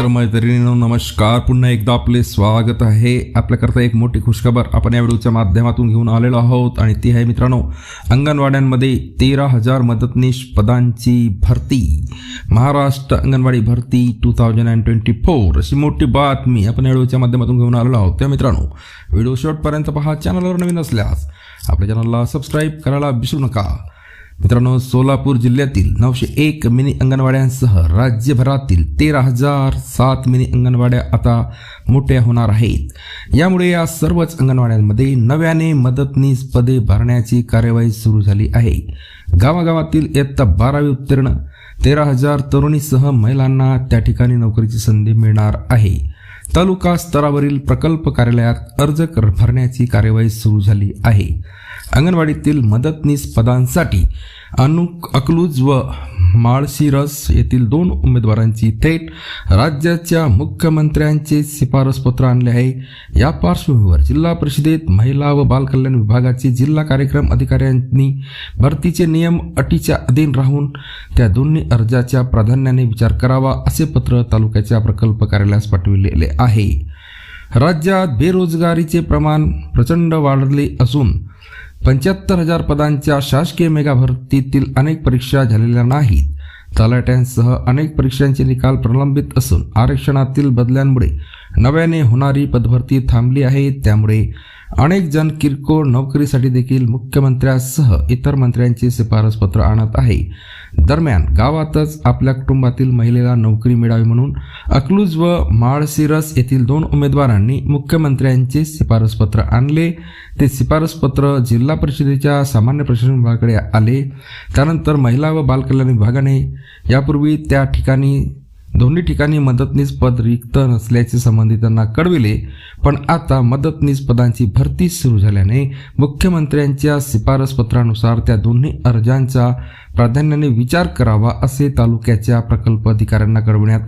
मित्रमैत्रिणींनो नमस्कार. पुन्हा एकदा आपले स्वागत आहे. आपल्याकरता एक मोठी खुशखबर. आपण या व्हिडिओच्या माध्यमातून घेऊन आलेलो आहोत. आणि ती आहे मित्रांनो अंगणवाड्यांमध्ये तेरा हजार मदतनीश पदांची भरती. महाराष्ट्र अंगणवाडी भरती two thousand and twenty four अशी मोठी बातमी आपण या व्हिडिओच्या माध्यमातून घेऊन आलेलो आहोत. त्या मित्रांनो व्हिडिओ शेवटपर्यंत पहा. चॅनलवर नवीन असल्यास आपल्या चॅनलला सबस्क्राईब करायला विसरू नका. मित्रांनो सोलापूर जिल्ह्यातील नऊशे एक मिनी अंगणवाड्यांसह राज्यभरातील तेरा हजार सात मिनी अंगणवाड्या आता मोठ्या होणार आहेत. यामुळे या सर्वच अंगणवाड्यांमध्ये नव्याने मदतनीस पदे भरण्याची कार्यवाही सुरू झाली आहे. गावागावातील इयत्ता बारावी उत्तीर्ण तेरा हजार तरुणीसह महिलांना त्या ठिकाणी नोकरीची संधी मिळणार आहे. तालुका स्तरावरील प्रकल्प कार्यालयात अर्ज कर भरण्याची कार्यवाही सुरू झाली आहे. अंगणवाडीतील मदतनीस पदांसाठी अनुक अकलूज व माळशिरस येथील दोन उमेदवारांची थेट राज्याच्या मुख्यमंत्र्यांचे शिफारसपत्र आणले आहे. या पार्श्वभूमीवर जिल्हा परिषदेत महिला व बालकल्याण विभागाचे जिल्हा कार्यक्रम अधिकाऱ्यांनी भरतीचे नियम अटीच्या अधीन राहून त्या दोन्ही अर्जाच्या प्राधान्याने विचार करावा असे पत्र तालुक्याच्या प्रकल्प कार्यालयास पाठविलेले आहे. राज्यात बेरोजगारीचे प्रमाण प्रचंड वाढले असून पंच्याहत्तर हजार पदांच्या शासकीय मेगा भरतीतील अनेक परीक्षा झालेल्या नाहीत. तलाट्यांसह अनेक परीक्षांचे निकाल प्रलंबित असून आरक्षणातील बदल्यांमुळे नव्याने होणारी पदभरती थांबली आहे. त्यामुळे अनेक जण किरकोळ नोकरीसाठी देखील मुख्यमंत्र्यासह इतर मंत्र्यांचे शिफारसपत्र आणत आहे. दरम्यान गावातच आपल्या कुटुंबातील महिलेला नोकरी मिळावी म्हणून अकलूज व माळशिरस येथील दोन उमेदवारांनी मुख्यमंत्र्यांचे शिफारसपत्र आणले. ते शिफारसपत्र जिल्हा परिषदेच्या सामान्य प्रशासन विभागाकडे आले. त्यानंतर महिला व बालकल्याण विभागाने यापूर्वी त्या ठिकाणी दोन्ही ठिकाणी मदतनीस पद रिक्त नसल्याचे संबंधितांना कळविले पण आता मदतनीस पदांची भरती सुरू झाल्याने मुख्यमंत्र्यांच्या शिफारसपत्रानुसार त्या दोन्ही अर्जांचा प्राधान्याने विचार करावा असे तालुक्याच्या प्रकल्प अधिकाऱ्यांना कळविण्यात